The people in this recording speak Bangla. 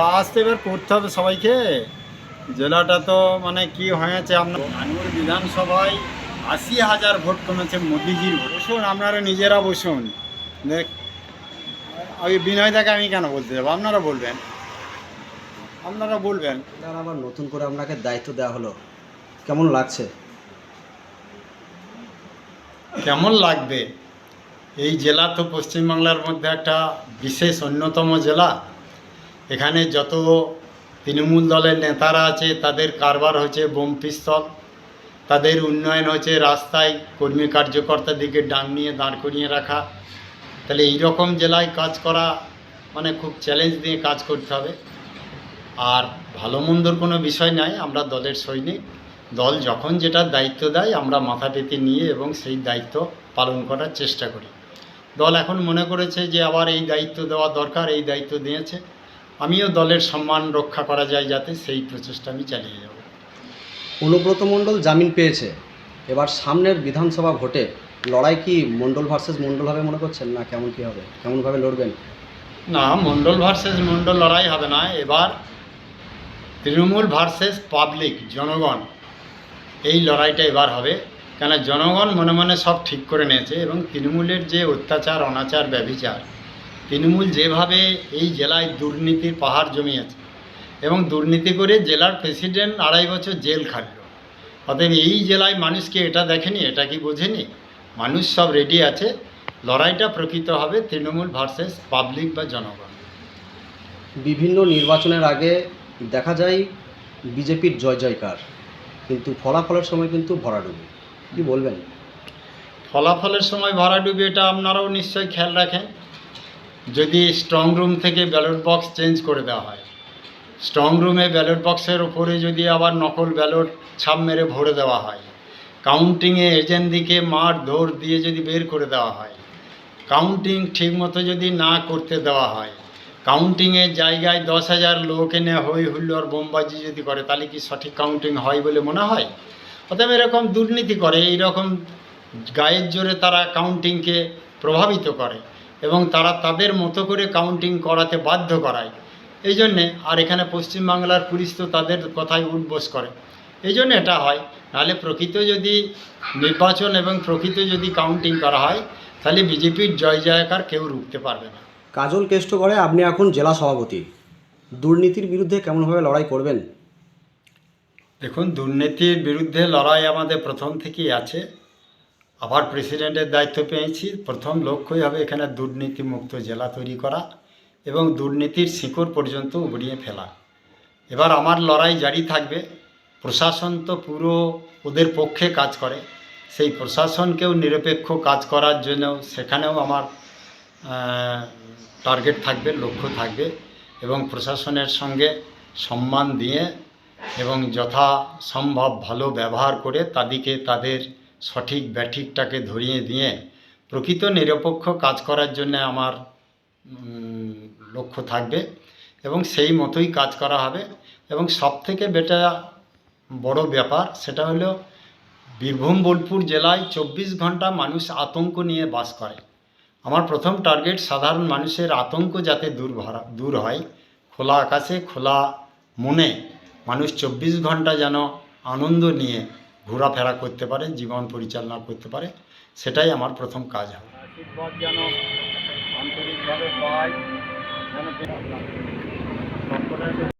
কাজ তো এবার করতে হবে সবাইকে। জেলাটা তো মানে কি হয়েছে আপনার আনুর বিধানসভায় আশি হাজার ভোট কমেছে মোদিজির ভোট। বসুন আপনারা নিজেরা বসুন। দেখ ওই বিনয়দাকে আমি কেন বলতে যাব? আপনারা বলবেন। আপনারা বলবেন। এবার আবার নতুন করে আপনাকে দায়িত্ব দেওয়া হলো। কেমন লাগছে? কেমন লাগবে? এই জেলা তো পশ্চিমবাংলার মধ্যে একটা বিশেষ অন্যতম জেলা। এখানে যত তৃণমূল দলের নেতারা আছে, তাদের কারবার হচ্ছে বোম পিস্তল। তাদের উন্নয়ন হচ্ছে রাস্তায় কর্মী কার্যকর্তাদেরকে ডাং নিয়ে দাঁড় করিয়ে রাখা। তাহলে এই রকম জেলায় কাজ করা মানে খুব চ্যালেঞ্জ দিয়ে কাজ করতে হবে। আর ভালো মন্দর কোনো বিষয় নাই, আমরা দলের সৈনিক। দল যখন যেটা দায়িত্ব দেয়, আমরা মাথা পেতে নিয়ে এবং সেই দায়িত্ব পালন করার চেষ্টা করি। দল এখন মনে করেছে যে আবার এই দায়িত্ব দেওয়া দরকার, এই দায়িত্ব দিয়েছে। আমিও দলের সম্মান রক্ষা করা যায় যাতে সেই প্রচেষ্টা আমি চালিয়ে যাব। অনুব্রত মণ্ডল জামিন পেয়েছে। এবার সামনের বিধানসভা ভোটে লড়াই কি মণ্ডল ভার্সেস মণ্ডল হবে মনে করছেন না কেমন কি হবে? কেমনভাবে লড়বেন? না মণ্ডল ভার্সেস মণ্ডল লড়াই হবে না। এবার তৃণমূল ভার্সেস পাবলিক জনগণ এই লড়াইটা এবার হবে। কেন জনগণ মনে মনে সব ঠিক করে নিয়েছে এবং তৃণমূলের যে অত্যাচার অনাচার ব্যভিচার তৃণমূল যেভাবে এই জেলায় দুর্নীতির পাহাড় জমিয়েছে এবং দুর্নীতি করে জেলার প্রেসিডেন্ট আড়াই বছর জেল খাটল অতএব এই জেলায় মানুষকে এটা দেখেনি এটা কি বোঝেনি? মানুষ সব রেডি আছে লড়াইটা প্রকৃত হবে তৃণমূল ভার্সেস পাবলিক বা জনগণ। বিভিন্ন নির্বাচনের আগে দেখা যায় বিজেপির জয় জয়কার কিন্তু ফলাফলের সময় কিন্তু ভরাডুবি কি বলবেন? ফলাফলের সময় ভরাডুবি এটা আপনারাও নিশ্চয়ই খেয়াল রাখেন। যদি স্ট্রং রুম থেকে ব্যালট বক্স চেঞ্জ করে দেওয়া হয়। স্ট্রং রুমে ব্যালট বক্সের ওপরে যদি আবার নকল ব্যালট ছাপ মেরে ভরে দেওয়া হয়। কাউন্টিংয়ে এজেন্টদিকে মার ধর দিয়ে যদি বের করে দেওয়া হয়। কাউন্টিং ঠিকমতো যদি না করতে দেওয়া হয়। কাউন্টিংয়ের জায়গায় দশ হাজার লোক এনে হই হুল্লোর বোমবাজি যদি করে, তাহলে কি সঠিক কাউন্টিং হয় বলে মনে হয়? অতএব এরকম দুর্নীতি করে, এইরকম গায়ের জোরে তারা কাউন্টিংকে প্রভাবিত করে। এবং তারা তাদের মতো করে কাউন্টিং করাতে বাধ্য করায়। এই জন্যে আর এখানে পশ্চিমবাংলার পুলিশ তো তাদের কথায় উঠবোস করে। এই জন্য এটা হয়। নাহলে প্রকৃত যদি নির্বাচন এবং প্রকৃত যদি কাউন্টিং করা হয় তাহলে বিজেপির জয় জয়কার কেউ রুখতে পারবে না। কাজল কেষ্টগড়ে আপনি এখন জেলা সভাপতি। দুর্নীতির বিরুদ্ধে কেমনভাবে লড়াই করবেন? দেখুন দুর্নীতির বিরুদ্ধে লড়াই আমাদের প্রথম থেকেই আছে। আবার প্রেসিডেন্টের দায়িত্ব পেয়েছি। প্রথম লক্ষ্যই হবে এখানে দুর্নীতিমুক্ত জেলা তৈরি করা এবং দুর্নীতির শিকড় পর্যন্ত উবড়িয়ে ফেলা। এবার আমার লড়াই জারি থাকবে। প্রশাসন তো পুরো ওদের পক্ষে কাজ করে। সেই প্রশাসনকেও নিরপেক্ষ কাজ করার জন্য সেখানেও আমার টার্গেট থাকবে, লক্ষ্য থাকবে এবং প্রশাসনের সঙ্গে সম্মান দিয়ে এবং যথাসম্ভব ভালো ব্যবহার করে তাদেরকে তাদের সঠিক ব্যাঠিকটাকে ধরিয়ে দিয়ে প্রকৃত নিরপেক্ষ কাজ করার জন্য আমার লক্ষ্য থাকবে এবং সেই মতোই কাজ করা হবে। এবং সবথেকে বেটা বড় ব্যাপার সেটা হলো বীরভূম, বোলপুর জেলায় চব্বিশ ঘণ্টা মানুষ আতঙ্ক নিয়ে বাস করে। আমার প্রথম টার্গেট সাধারণ মানুষের আতঙ্ক যাতে দূর ভরা, দূর হয়, খোলা আকাশে, খোলা মনে মানুষ চব্বিশ ঘণ্টা যেন আনন্দ নিয়ে ঘোরাফেরা করতে পারে জীবন পরিচালনা করতে পারে সেটাই আমার প্রথম কাজ হবে।